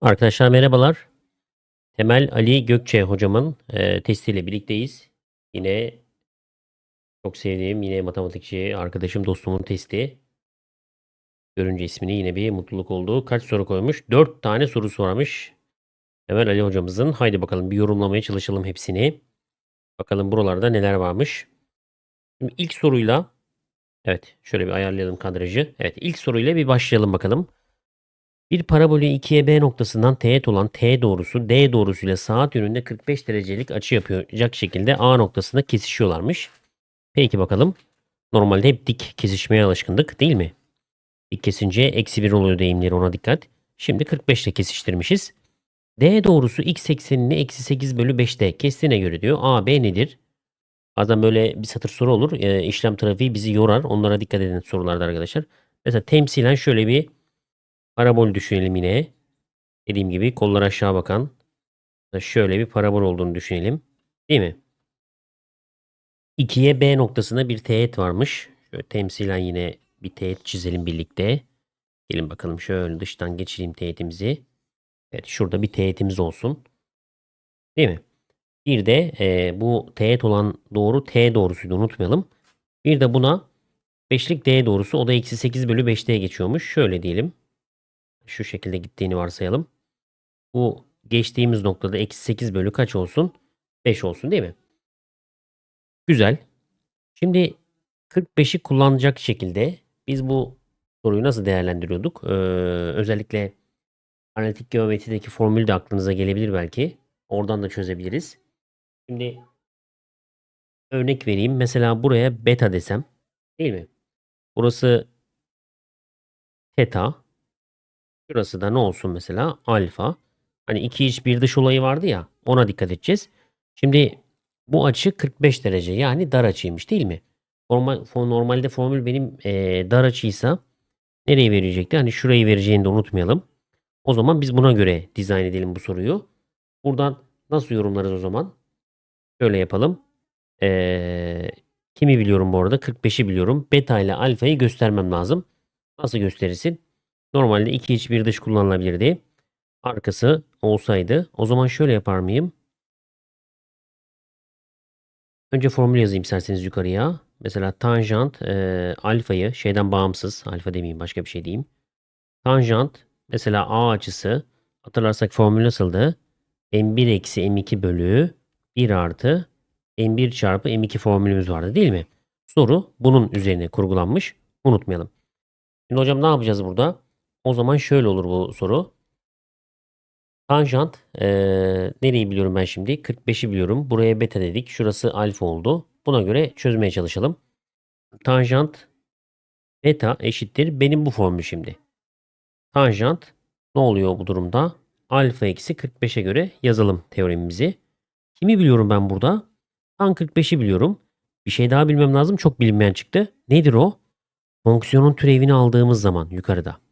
Arkadaşlar merhabalar. Temel Ali Gökçe hocamın e, testiyle birlikteyiz. Yine çok sevdiğim yine matematikçi arkadaşım dostumun testi. Görünce ismini yine bir mutluluk oldu. Kaç soru koymuş? 4 tane soru sormuş. Temel Ali hocamızın. Haydi bakalım bir yorumlamaya çalışalım hepsini. Bakalım buralarda neler varmış. Şimdi ilk soruyla evet şöyle bir ayarlayalım kadrajı. Evet ilk soruyla bir başlayalım bakalım. Bir parabolün 2'ye B noktasından teğet olan T doğrusu D doğrusuyla saat yönünde 45 derecelik açı yapacak şekilde A noktasında kesişiyorlarmış. Peki bakalım. Normalde hep dik kesişmeye alışkındık değil mi? Dik kesince eksi 1 oluyor deyimleri ona dikkat. Şimdi 45 ile kesiştirmişiz. D doğrusu x eksenini eksi 8 bölü 5'te kestiğine göre diyor. A, B nedir? Bazen böyle bir satır soru olur. E, işlem trafiği bizi yorar. Onlara dikkat edin sorularda arkadaşlar. Mesela temsilen şöyle bir Parabol düşünelim yine. Dediğim gibi kollar aşağı bakan. Şöyle bir parabol olduğunu düşünelim. Değil mi? 2'ye B noktasında bir teğet varmış. Şöyle temsilen yine bir teğet çizelim birlikte. Gelin bakalım şöyle dıştan geçireyim teğetimizi. Evet şurada bir teğetimiz olsun. Değil mi? Bir de e, bu teğet olan doğru T doğrusuydu unutmayalım. Bir de buna 5'lik D doğrusu o da eksi 8 bölü 5'te geçiyormuş. Şöyle diyelim şu şekilde gittiğini varsayalım. Bu geçtiğimiz noktada eksi 8 bölü kaç olsun? 5 olsun değil mi? Güzel. Şimdi 45'i kullanacak şekilde biz bu soruyu nasıl değerlendiriyorduk? Ee, özellikle analitik geometrideki formül de aklınıza gelebilir belki. Oradan da çözebiliriz. Şimdi örnek vereyim. Mesela buraya beta desem. Değil mi? Burası theta. Şurası da ne olsun mesela? Alfa. Hani iki iç bir dış olayı vardı ya. Ona dikkat edeceğiz. Şimdi bu açı 45 derece. Yani dar açıymış değil mi? Normal, normalde formül benim e, dar açıysa nereye verecekti? Hani şurayı vereceğini de unutmayalım. O zaman biz buna göre dizayn edelim bu soruyu. Buradan nasıl yorumlarız o zaman? Şöyle yapalım. Ee, kimi biliyorum bu arada? 45'i biliyorum. Beta ile alfayı göstermem lazım. Nasıl gösterirsin? Normalde iki iç bir dış kullanılabilirdi. Arkası olsaydı o zaman şöyle yapar mıyım? Önce formül yazayım isterseniz yukarıya. Mesela tanjant e, alfayı şeyden bağımsız alfa demeyeyim başka bir şey diyeyim. Tanjant mesela A açısı hatırlarsak formül nasıldı? M1 eksi M2 bölü 1 artı M1 çarpı M2 formülümüz vardı değil mi? Soru bunun üzerine kurgulanmış. Unutmayalım. Şimdi hocam ne yapacağız burada? O zaman şöyle olur bu soru. Tanjant ee, nereyi biliyorum ben şimdi? 45'i biliyorum. Buraya beta dedik. Şurası alfa oldu. Buna göre çözmeye çalışalım. Tanjant beta eşittir. Benim bu formül şimdi. Tanjant ne oluyor bu durumda? Alfa eksi 45'e göre yazalım teoremimizi. Kimi biliyorum ben burada? Tan 45'i biliyorum. Bir şey daha bilmem lazım. Çok bilinmeyen çıktı. Nedir o? Fonksiyonun türevini aldığımız zaman yukarıda.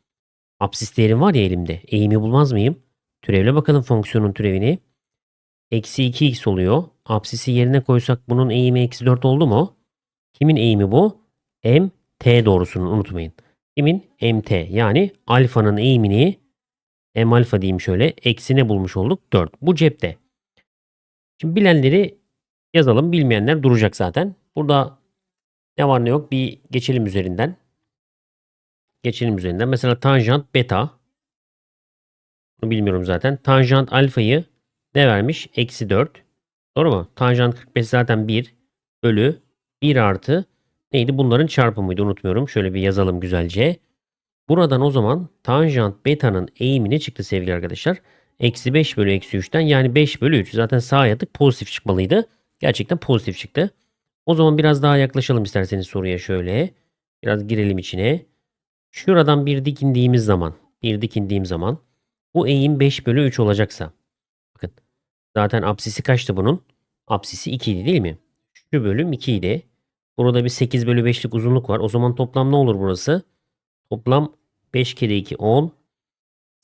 Apsis değerim var ya elimde. Eğimi bulmaz mıyım? Türevle bakalım fonksiyonun türevini. Eksi 2x oluyor. Apsisi yerine koysak bunun eğimi eksi 4 oldu mu? Kimin eğimi bu? M, T doğrusunun unutmayın. Kimin? MT yani alfanın eğimini M alfa diyeyim şöyle. Eksine bulmuş olduk 4. Bu cepte. Şimdi bilenleri yazalım. Bilmeyenler duracak zaten. Burada ne var ne yok bir geçelim üzerinden. Geçelim üzerinden. Mesela tanjant beta. Bunu bilmiyorum zaten. Tanjant alfayı ne vermiş? Eksi 4. Doğru mu? Tanjant 45 zaten 1 bölü 1 artı neydi? Bunların çarpımıydı unutmuyorum. Şöyle bir yazalım güzelce. Buradan o zaman tanjant beta'nın eğimini çıktı sevgili arkadaşlar. Eksi 5 bölü eksi 3'ten yani 5 bölü 3. Zaten sağa yatık pozitif çıkmalıydı. Gerçekten pozitif çıktı. O zaman biraz daha yaklaşalım isterseniz soruya şöyle. Biraz girelim içine. Şuradan bir dik indiğimiz zaman, bir dik indiğim zaman bu eğim 5 bölü 3 olacaksa. Bakın zaten apsisi kaçtı bunun? Apsisi 2 idi değil mi? Şu bölüm 2 idi. Burada bir 8 bölü 5'lik uzunluk var. O zaman toplam ne olur burası? Toplam 5 kere 2 10.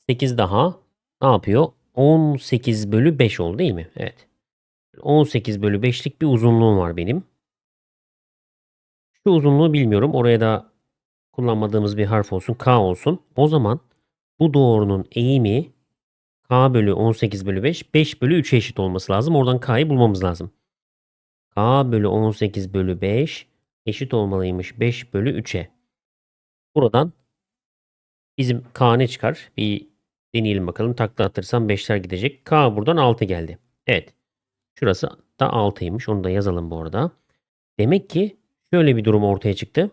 8 daha ne yapıyor? 18 bölü 5 oldu değil mi? Evet. 18 bölü 5'lik bir uzunluğum var benim. Şu uzunluğu bilmiyorum. Oraya da kullanmadığımız bir harf olsun. K olsun. O zaman bu doğrunun eğimi k bölü 18 bölü 5 5 bölü 3'e eşit olması lazım. Oradan k'yı bulmamız lazım. k bölü 18 bölü 5 eşit olmalıymış 5 bölü 3'e. Buradan bizim k ne çıkar? Bir deneyelim bakalım. Takla atırsam 5'ler gidecek. k buradan 6 geldi. Evet. Şurası da 6'ymış. Onu da yazalım bu arada. Demek ki şöyle bir durum ortaya çıktı.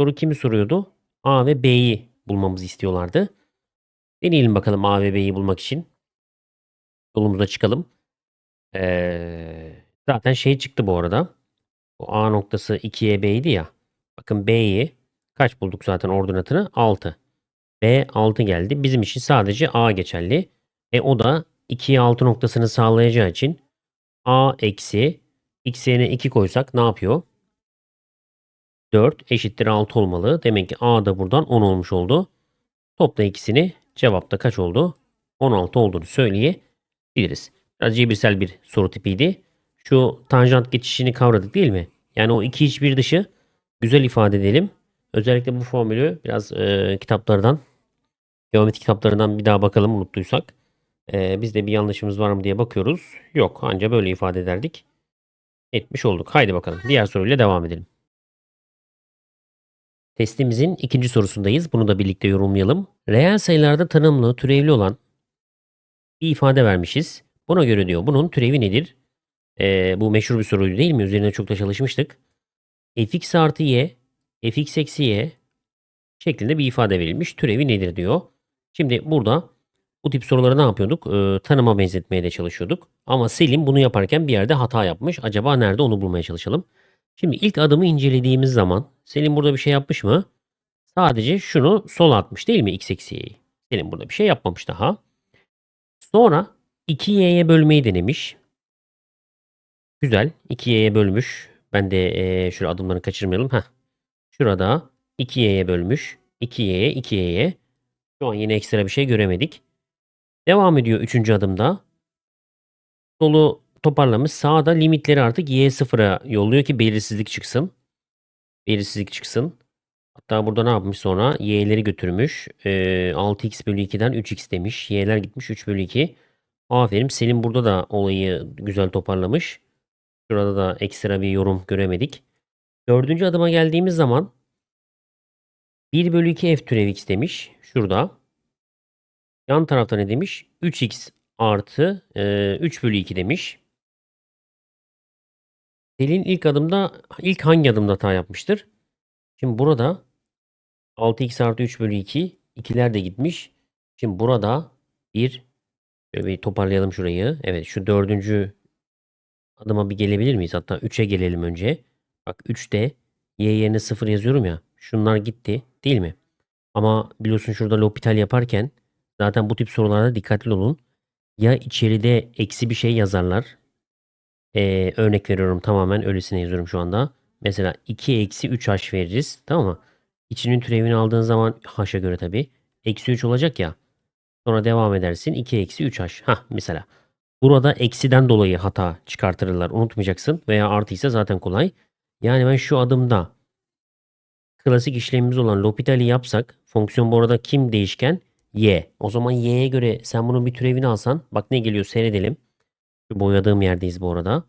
Soru kimi soruyordu? A ve B'yi bulmamızı istiyorlardı. Deneyelim bakalım A ve B'yi bulmak için. Yolumuza çıkalım. Ee, zaten şey çıktı bu arada. O A noktası 2'ye B'ydi ya. Bakın B'yi kaç bulduk zaten ordinatını? 6. B 6 geldi. Bizim için sadece A geçerli. E o da 2'ye 6 noktasını sağlayacağı için A eksi x yerine 2 koysak ne yapıyor? 4 eşittir 6 olmalı. Demek ki A da buradan 10 olmuş oldu. Topla ikisini cevapta kaç oldu? 16 olduğunu söyleyebiliriz. Biraz cebirsel bir soru tipiydi. Şu tanjant geçişini kavradık değil mi? Yani o iki iç bir dışı güzel ifade edelim. Özellikle bu formülü biraz e, kitaplardan, geometri kitaplarından bir daha bakalım unuttuysak. E, biz de bir yanlışımız var mı diye bakıyoruz. Yok anca böyle ifade ederdik. Etmiş olduk. Haydi bakalım. Diğer soruyla devam edelim. Testimizin ikinci sorusundayız. Bunu da birlikte yorumlayalım. Reel sayılarda tanımlı, türevli olan bir ifade vermişiz. Buna göre diyor bunun türevi nedir? Ee, bu meşhur bir soruydu değil mi? Üzerine çok da çalışmıştık. fx artı y, fx eksi y şeklinde bir ifade verilmiş. Türevi nedir diyor. Şimdi burada bu tip soruları ne yapıyorduk? Ee, tanıma benzetmeye de çalışıyorduk. Ama Selim bunu yaparken bir yerde hata yapmış. Acaba nerede onu bulmaya çalışalım. Şimdi ilk adımı incelediğimiz zaman Selim burada bir şey yapmış mı? Sadece şunu sola atmış değil mi x eksi y'yi? Selim burada bir şey yapmamış daha. Sonra 2y'ye bölmeyi denemiş. Güzel. 2y'ye bölmüş. Ben de ee, şöyle adımlarını kaçırmayalım. Heh. Şurada 2y'ye bölmüş. 2y'ye 2y'ye. Şu an yine ekstra bir şey göremedik. Devam ediyor üçüncü adımda. Solu toparlamış. Sağda limitleri artık y sıfıra yolluyor ki belirsizlik çıksın. Belirsizlik çıksın. Hatta burada ne yapmış sonra? Y'leri götürmüş. Ee, 6x bölü 2'den 3x demiş. Y'ler gitmiş 3 bölü 2. Aferin. Selim burada da olayı güzel toparlamış. Şurada da ekstra bir yorum göremedik. Dördüncü adıma geldiğimiz zaman 1 bölü 2 f türev x demiş. Şurada. Yan tarafta ne demiş? 3x artı e, 3 bölü 2 demiş. Selin ilk adımda ilk hangi adımda hata yapmıştır? Şimdi burada 6x artı 3 bölü 2 ikiler de gitmiş. Şimdi burada bir şöyle bir toparlayalım şurayı. Evet şu dördüncü adıma bir gelebilir miyiz? Hatta 3'e gelelim önce. Bak 3'te y yerine 0 yazıyorum ya. Şunlar gitti değil mi? Ama biliyorsun şurada L'Hopital yaparken zaten bu tip sorularda dikkatli olun. Ya içeride eksi bir şey yazarlar. Ee, örnek veriyorum tamamen öylesine yazıyorum şu anda. Mesela 2 eksi 3h veririz. Tamam mı? İçinin türevini aldığın zaman h'a göre tabii. Eksi 3 olacak ya. Sonra devam edersin. 2 eksi 3h. Hah mesela. Burada eksiden dolayı hata çıkartırlar. Unutmayacaksın. Veya artıysa zaten kolay. Yani ben şu adımda klasik işlemimiz olan L'Hopital'i yapsak fonksiyon bu arada kim değişken? Y. O zaman y'ye göre sen bunun bir türevini alsan bak ne geliyor seyredelim. Boyadığım yerdeyiz bu arada.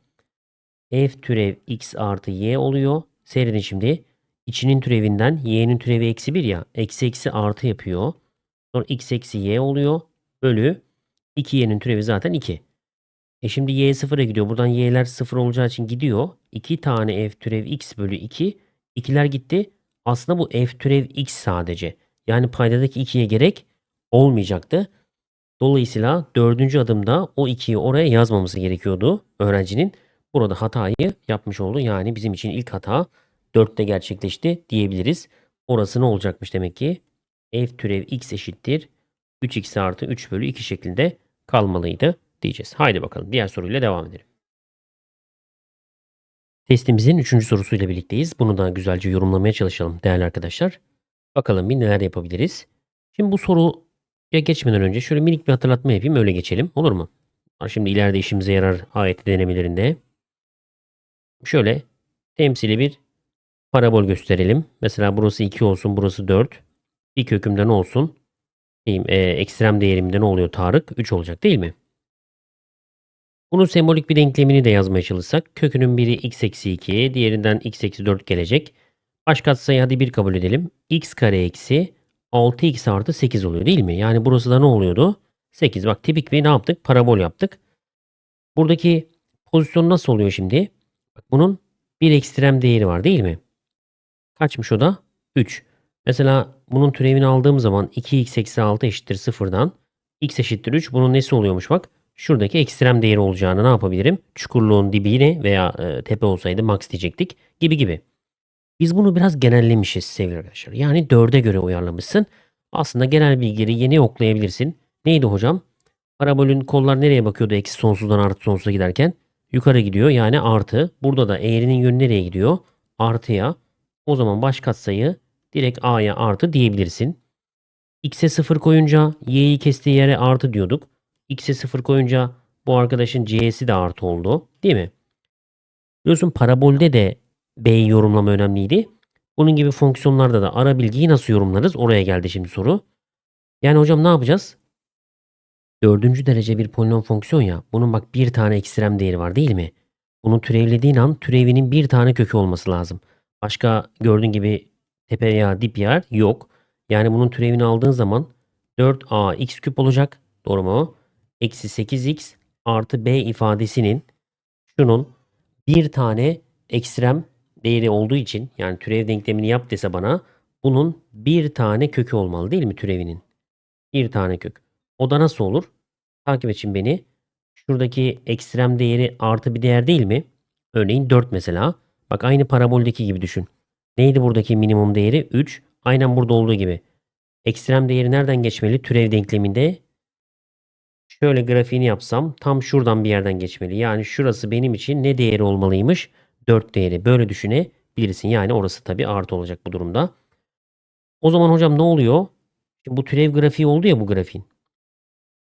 F türev x artı y oluyor. Seyredin şimdi. İçinin türevinden y'nin türevi eksi 1 ya. Eksi eksi artı yapıyor. Sonra x eksi y oluyor. Bölü 2y'nin türevi zaten 2. E şimdi y sıfıra gidiyor. Buradan y'ler sıfır olacağı için gidiyor. 2 tane f türev x bölü 2. İkiler gitti. Aslında bu f türev x sadece. Yani paydadaki 2'ye gerek olmayacaktı. Dolayısıyla dördüncü adımda o 2'yi oraya yazmaması gerekiyordu öğrencinin. Burada hatayı yapmış oldu. Yani bizim için ilk hata 4'te gerçekleşti diyebiliriz. Orası ne olacakmış demek ki? f türev x eşittir 3x artı 3 bölü 2 şeklinde kalmalıydı diyeceğiz. Haydi bakalım diğer soruyla devam edelim. Testimizin 3. sorusuyla birlikteyiz. Bunu da güzelce yorumlamaya çalışalım değerli arkadaşlar. Bakalım bir neler yapabiliriz. Şimdi bu soruya geçmeden önce şöyle minik bir hatırlatma yapayım öyle geçelim olur mu? Şimdi ileride işimize yarar ayet denemelerinde. Şöyle temsili bir parabol gösterelim. Mesela burası 2 olsun burası 4. Bir kökümden olsun. Diyeyim, eee, ekstrem değerimde ne oluyor Tarık? 3 olacak değil mi? Bunun sembolik bir denklemini de yazmaya çalışsak kökünün biri x eksi 2, diğerinden x eksi 4 gelecek. Baş katsayı hadi 1 kabul edelim. x kare eksi 6x artı 8 oluyor değil mi? Yani burası da ne oluyordu? 8. Bak tipik bir ne yaptık? Parabol yaptık. Buradaki pozisyon nasıl oluyor şimdi? Bak bunun bir ekstrem değeri var değil mi? Kaçmış o da? 3. Mesela bunun türevini aldığım zaman 2x eksi 6 eşittir 0'dan x eşittir 3. Bunun nesi oluyormuş bak? Şuradaki ekstrem değeri olacağını ne yapabilirim? Çukurluğun dibine veya e, tepe olsaydı max diyecektik gibi gibi. Biz bunu biraz genellemişiz sevgili arkadaşlar. Yani 4'e göre uyarlamışsın. Aslında genel bilgileri yeni oklayabilirsin. Neydi hocam? Parabolün kollar nereye bakıyordu eksi sonsuzdan artı sonsuza giderken? Yukarı gidiyor yani artı. Burada da eğrinin yönü nereye gidiyor? Artıya. O zaman baş katsayı direkt a'ya artı diyebilirsin. x'e 0 koyunca y'yi kestiği yere artı diyorduk. x'e 0 koyunca bu arkadaşın c'si de artı oldu. Değil mi? Biliyorsun parabolde de b'yi yorumlama önemliydi. Bunun gibi fonksiyonlarda da ara bilgiyi nasıl yorumlarız? Oraya geldi şimdi soru. Yani hocam ne yapacağız? Dördüncü derece bir polinom fonksiyon ya. Bunun bak bir tane ekstrem değeri var değil mi? Bunu türevlediğin an türevinin bir tane kökü olması lazım. Başka gördüğün gibi tepe veya dip yer yok. Yani bunun türevini aldığın zaman 4a x küp olacak. Doğru mu? Eksi 8x artı b ifadesinin şunun bir tane ekstrem değeri olduğu için yani türev denklemini yap dese bana bunun bir tane kökü olmalı değil mi türevinin? Bir tane kök. O da nasıl olur? Takip şimdi beni. Şuradaki ekstrem değeri artı bir değer değil mi? Örneğin 4 mesela. Bak aynı paraboldeki gibi düşün. Neydi buradaki minimum değeri? 3. Aynen burada olduğu gibi. Ekstrem değeri nereden geçmeli? Türev denkleminde. Şöyle grafiğini yapsam tam şuradan bir yerden geçmeli. Yani şurası benim için ne değeri olmalıymış? 4 değeri. Böyle düşünebilirsin. Yani orası tabii artı olacak bu durumda. O zaman hocam ne oluyor? Şimdi bu türev grafiği oldu ya bu grafiğin.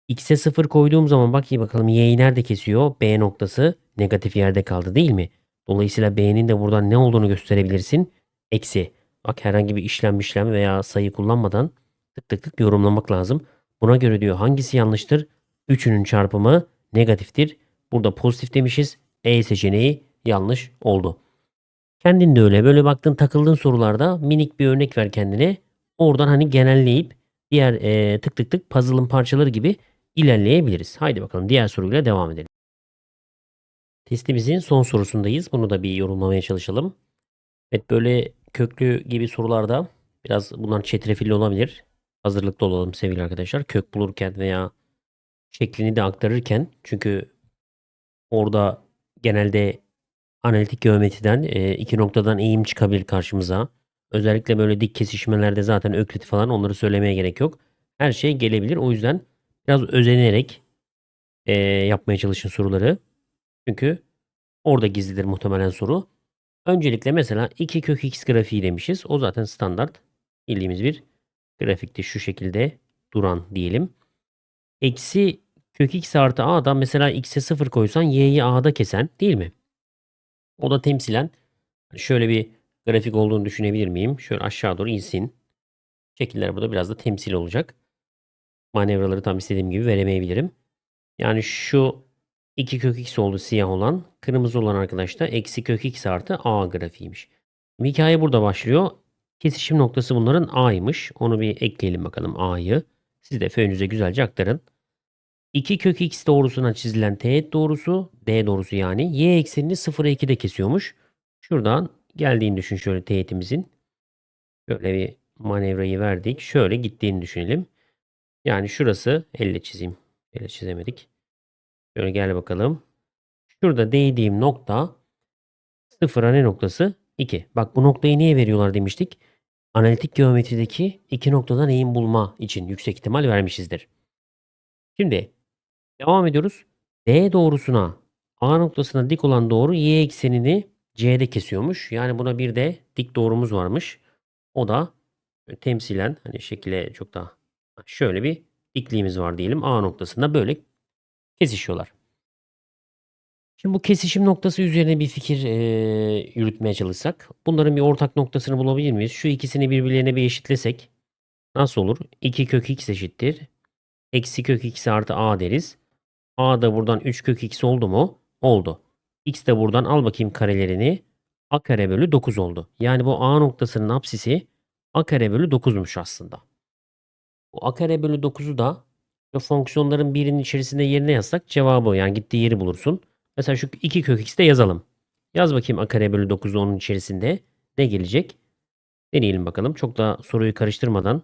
X'e 0 koyduğum zaman bak iyi bakalım y'yi nerede kesiyor? B noktası negatif yerde kaldı değil mi? Dolayısıyla B'nin de buradan ne olduğunu gösterebilirsin. Eksi. Bak herhangi bir işlem işlem veya sayı kullanmadan tık tık tık yorumlamak lazım. Buna göre diyor hangisi yanlıştır? Üçünün çarpımı negatiftir. Burada pozitif demişiz. E seçeneği yanlış oldu. Kendin de öyle. Böyle baktın takıldığın sorularda minik bir örnek ver kendine. Oradan hani genelleyip diğer e, tık tık tık puzzle'ın parçaları gibi ilerleyebiliriz. Haydi bakalım diğer soruyla devam edelim. Testimizin son sorusundayız. Bunu da bir yorumlamaya çalışalım. Evet böyle köklü gibi sorularda biraz bunlar çetrefilli olabilir. Hazırlıklı olalım sevgili arkadaşlar. Kök bulurken veya şeklini de aktarırken çünkü orada genelde analitik geometriden e, iki noktadan eğim çıkabilir karşımıza. Özellikle böyle dik kesişmelerde zaten öklit falan onları söylemeye gerek yok. Her şey gelebilir. O yüzden biraz özenerek e, yapmaya çalışın soruları. Çünkü orada gizlidir muhtemelen soru. Öncelikle mesela 2 kök x grafiği demişiz. O zaten standart bildiğimiz bir grafikti. Şu şekilde duran diyelim. Eksi kök x artı a'dan mesela x'e 0 koysan y'yi a'da kesen değil mi? O da temsilen şöyle bir grafik olduğunu düşünebilir miyim? Şöyle aşağı doğru insin. Şekiller burada biraz da temsil olacak. Manevraları tam istediğim gibi veremeyebilirim. Yani şu 2 kök x oldu siyah olan. Kırmızı olan arkadaş da eksi kök x artı a grafiğiymiş. Hikaye burada başlıyor. Kesişim noktası bunların a'ymış. Onu bir ekleyelim bakalım a'yı. Siz de fönünüze güzelce aktarın. 2 kök x doğrusuna çizilen teğet doğrusu, d doğrusu yani y eksenini 0'a 2'de kesiyormuş. Şuradan geldiğini düşün şöyle teğetimizin. Şöyle bir manevrayı verdik. Şöyle gittiğini düşünelim. Yani şurası elle çizeyim. Elle çizemedik. Şöyle gel bakalım. Şurada değdiğim nokta sıfıra ne noktası? 2. Bak bu noktayı niye veriyorlar demiştik. Analitik geometrideki iki noktadan eğim bulma için yüksek ihtimal vermişizdir. Şimdi devam ediyoruz. D doğrusuna A noktasına dik olan doğru y eksenini C'de kesiyormuş. Yani buna bir de dik doğrumuz varmış. O da temsilen hani şekilde çok daha şöyle bir dikliğimiz var diyelim. A noktasında böyle kesişiyorlar. Şimdi bu kesişim noktası üzerine bir fikir e, yürütmeye çalışsak. Bunların bir ortak noktasını bulabilir miyiz? Şu ikisini birbirlerine bir eşitlesek. Nasıl olur? 2 kök x eşittir. Eksi kök x artı a deriz. A da buradan 3 kök x oldu mu? Oldu. x de buradan al bakayım karelerini. a kare bölü 9 oldu. Yani bu a noktasının apsisi a kare bölü 9'muş aslında. Bu a kare bölü 9'u da şu fonksiyonların birinin içerisinde yerine yazsak cevabı. Yani gittiği yeri bulursun. Mesela şu 2 kök x'te yazalım. Yaz bakayım a kare bölü 9'u onun içerisinde. Ne gelecek? Deneyelim bakalım. Çok da soruyu karıştırmadan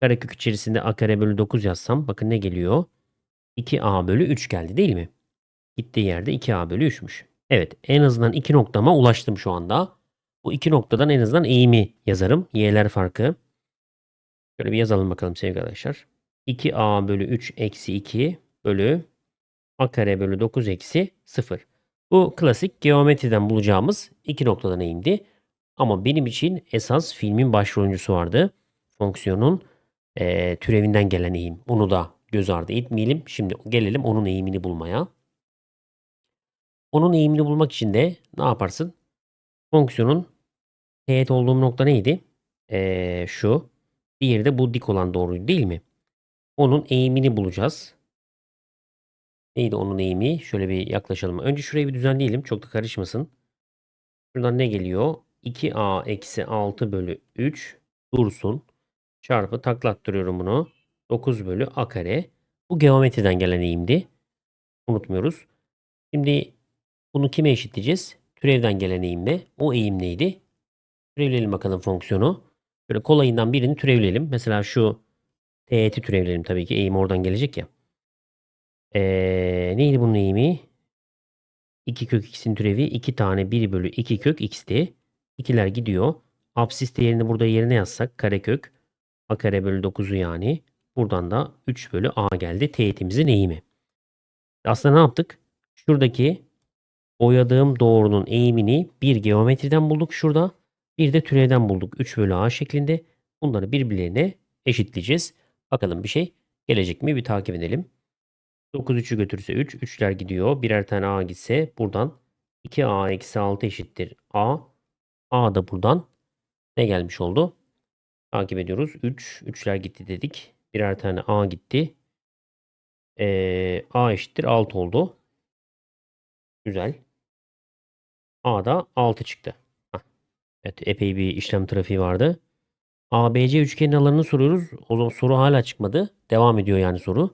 karekök içerisinde a kare bölü 9 yazsam bakın ne geliyor? 2a bölü 3 geldi değil mi? Gittiği yerde 2a bölü 3'müş. Evet en azından iki noktama ulaştım şu anda. Bu iki noktadan en azından eğimi yazarım. Y'ler farkı. Şöyle bir yazalım bakalım sevgili arkadaşlar. 2a bölü 3 eksi 2 bölü a kare bölü 9 eksi 0. Bu klasik geometriden bulacağımız iki noktadan eğimdi. Ama benim için esas filmin başrolüncüsü vardı. Fonksiyonun eee, türevinden gelen eğim. Onu da göz ardı etmeyelim. Şimdi gelelim onun eğimini bulmaya. Onun eğimini bulmak için de ne yaparsın? Fonksiyonun teğet olduğum nokta neydi? Eee, şu. Diğeri de bu dik olan doğruydu değil mi? Onun eğimini bulacağız. Neydi onun eğimi? Şöyle bir yaklaşalım. Önce şurayı bir düzenleyelim. Çok da karışmasın. Şuradan ne geliyor? 2a eksi 6 bölü 3 dursun. Çarpı taklattırıyorum bunu. 9 bölü a kare. Bu geometriden gelen eğimdi. Unutmuyoruz. Şimdi bunu kime eşitleyeceğiz? Türevden gelen eğimle. O eğim neydi? Türevleyelim bakalım fonksiyonu. Böyle kolayından birini türevleyelim. Mesela şu teğeti türevleyelim tabii ki. Eğim oradan gelecek ya. Ee, neydi bunun eğimi? 2 kök x'in türevi 2 tane 1 bölü 2 kök x'ti. İkiler gidiyor. Absis değerini burada yerine yazsak karekök a kare bölü 9'u yani. Buradan da 3 bölü a geldi. Teğetimizin eğimi. Aslında ne yaptık? Şuradaki boyadığım doğrunun eğimini bir geometriden bulduk şurada. Bir de türevden bulduk. 3 bölü a şeklinde. Bunları birbirlerine eşitleyeceğiz. Bakalım bir şey gelecek mi? Bir takip edelim. 9 3'ü götürse 3. 3'ler gidiyor. Birer tane a gitse buradan 2a eksi 6 eşittir a. a da buradan ne gelmiş oldu? Takip ediyoruz. 3. 3'ler gitti dedik. Birer tane a gitti. Ee, a eşittir 6 oldu. Güzel. a da 6 çıktı. Evet epey bir işlem trafiği vardı. ABC üçgenin alanını soruyoruz. O zaman soru hala çıkmadı. Devam ediyor yani soru.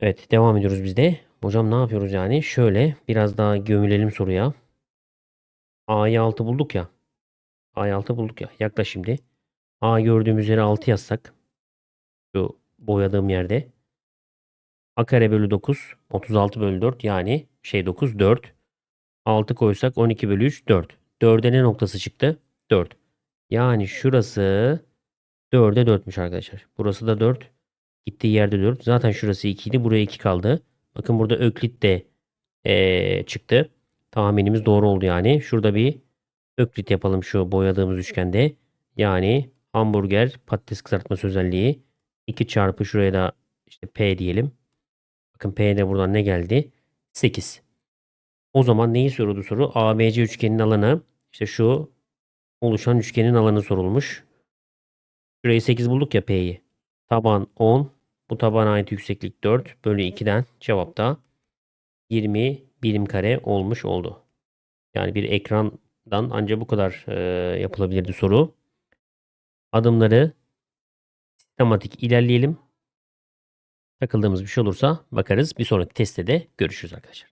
Evet devam ediyoruz biz de. Hocam ne yapıyoruz yani? Şöyle biraz daha gömülelim soruya. A'yı 6 bulduk ya. A'yı 6 bulduk ya. Yaklaş şimdi. A gördüğümüz yere 6 yazsak. Şu boyadığım yerde. A kare bölü 9. 36 bölü 4 yani şey 9 4. 6 koysak 12 bölü 3 4. 4'e ne noktası çıktı? 4. Yani şurası 4'e 4'müş arkadaşlar. Burası da 4. Gittiği yerde 4. Zaten şurası 2 idi. Buraya 2 kaldı. Bakın burada Öklit de eee, çıktı. Tahminimiz doğru oldu yani. Şurada bir Öklit yapalım şu boyadığımız üçgende. Yani hamburger patates kızartması özelliği. 2 çarpı şuraya da işte P diyelim. Bakın P'de buradan ne geldi? 8. O zaman neyi soruyordu soru? ABC üçgenin alanı işte şu oluşan üçgenin alanı sorulmuş. Şurayı 8 bulduk ya P'yi. Taban 10. Bu tabana ait yükseklik 4 bölü 2'den cevap da 20 birim kare olmuş oldu. Yani bir ekrandan ancak bu kadar e, yapılabilirdi soru. Adımları sistematik ilerleyelim. Takıldığımız bir şey olursa bakarız. Bir sonraki testte de görüşürüz arkadaşlar.